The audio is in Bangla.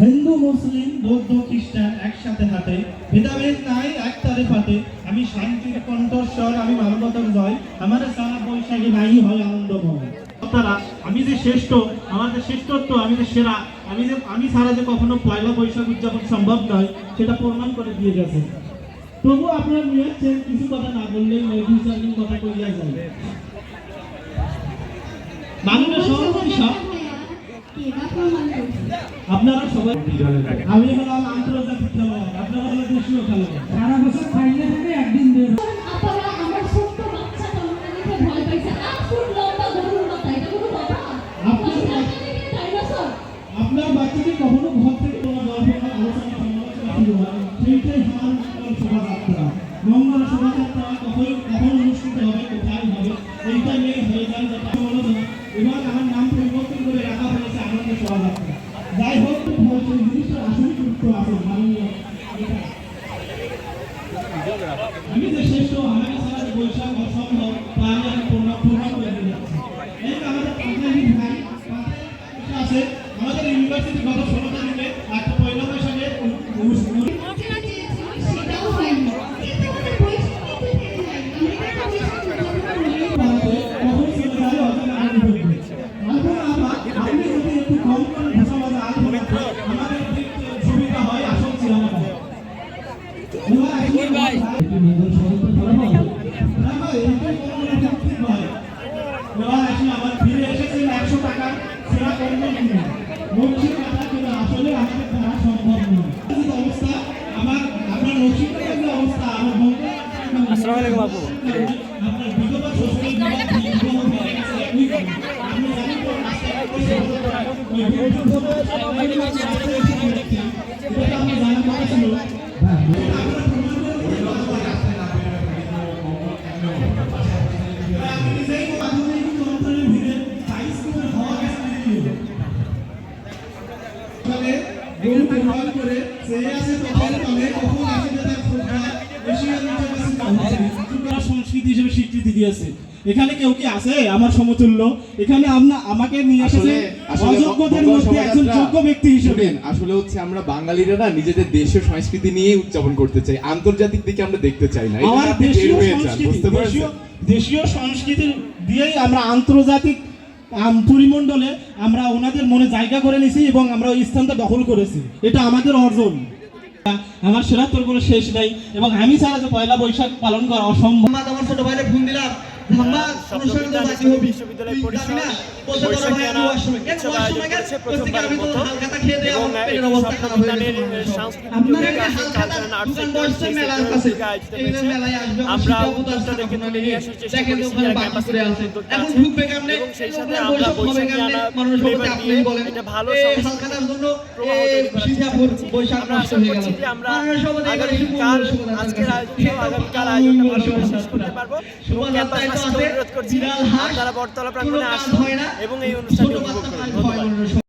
হিন্দু, মুসলিম, বৌদ্ধ, খ্রিস্টান একসাথে হাতে ভেদাভেদ নাই, এক তারে পাতে আমি শান্তির কণ্ঠস্বর, আমি মানবতার জয়। আমার সারা বৈশাখী নাই হয় আনন্দময়। আমি যে শ্রেষ্ঠ, আমার যে শ্রেষ্ঠত্ব, আমি যে সেরা, আমি যে, আমি ছাড়া যে কখনো পয়লা বৈশাখ উদযাপন সম্ভব নয়, সেটা প্রমাণ করে দিয়ে গেছে। তবু আপনার নিয়ে কিছু কথা না বললেই কথা কইয়া যায়। আপনারা সবাই আমি হলাম আন্তর্জাতিক খেলোয়াড় আপনারা হলো দেশীয় খেলোয়াড়। সারা বছর ফাইনালে থাকে একদিন বের। আপনারা বাচ্চাকে কখনো ঘর থেকে কোনো গল্প আলোচনা সমালোচনা শুরু হয় সেইটাই আমার শোভাযাত্রা মঙ্গল শোভাযাত্রা কখন কখন আমি যে শ্রেষ্ঠ আমাকে ছাড়া বৈশাখ অসম্ভব তা আমি আমাদের আছে আমাদের ইউনিভার্সিটি গত ষোলো তারিখে একটা আসসালামু আলাইকুম আপু। আপনার বিধবা ফলে গরু কোরবান করে চেয়ে আছে তখন তলে কখন আসে তার শ্রদ্ধা এশিয়ার পৌঁছে। সংস্কৃতি হিসেবে স্বীকৃতি দিয়েছে। এখানে কেউ কি আছে? আমার সমতুল্য। এখানে আমরা আমাকে নিয়ে এসেছে আসলে আসলে অযোগ্যদের মধ্যে একজন যোগ্য ব্যক্তি হিসেবে। আসলে হচ্ছে আমরা বাঙালিরা না নিজেদের দেশীয় সংস্কৃতি নিয়ে উদযাপন করতে চাই। আন্তর্জাতিক দিকে আমরা দেখতে চাই না। আমার দেশীয় সংস্কৃতি বুঝতে পারছেন? দেশীয় দেশীয় সংস্কৃতি দিয়েই আমরা আন্তর্জাতিক আম- পরিমণ্ডলে আমরা ওনাদের মনে জায়গা করে নিছি এবং আমরা ওই স্থানটা দখল করেছি। এটা আমাদের অর্জন। আমার সেরা তোর কোনো শেষ নাই এবং আমি ছাড়া যে পয়লা বৈশাখ পালন করা অসম্ভব। আমার ছোট ভাইরে ফোন দিলাম। বিশ্ববিদ্যালয় পরিষদ বৈশাখী। কেন উৎসব আয়োজন করেছে প্রথমবারের মতো। এবং। সাংস্কৃতিক আমার উদ্যোক্তাদেরকে তুলে নিয়ে। আসার চেষ্টা করেছি? এবং সেই সাথে আমরা বৈশাখী আনা। এটা ভালো সংস্কৃতি করছি। বৈশাখ আমরা নষ্ট হয়ে গেল। আমরা আগামীকাল আজকের আয়োজন আগামীকাল আয়োজনটা শেষ করতে পারব। এবং শোভাযাত্রায় তো আছে। বিড়াল হাঁস, বটতলা প্রাঙ্গণে আসুন এবং এই অনুষ্ঠানটি উপভোগ করুন।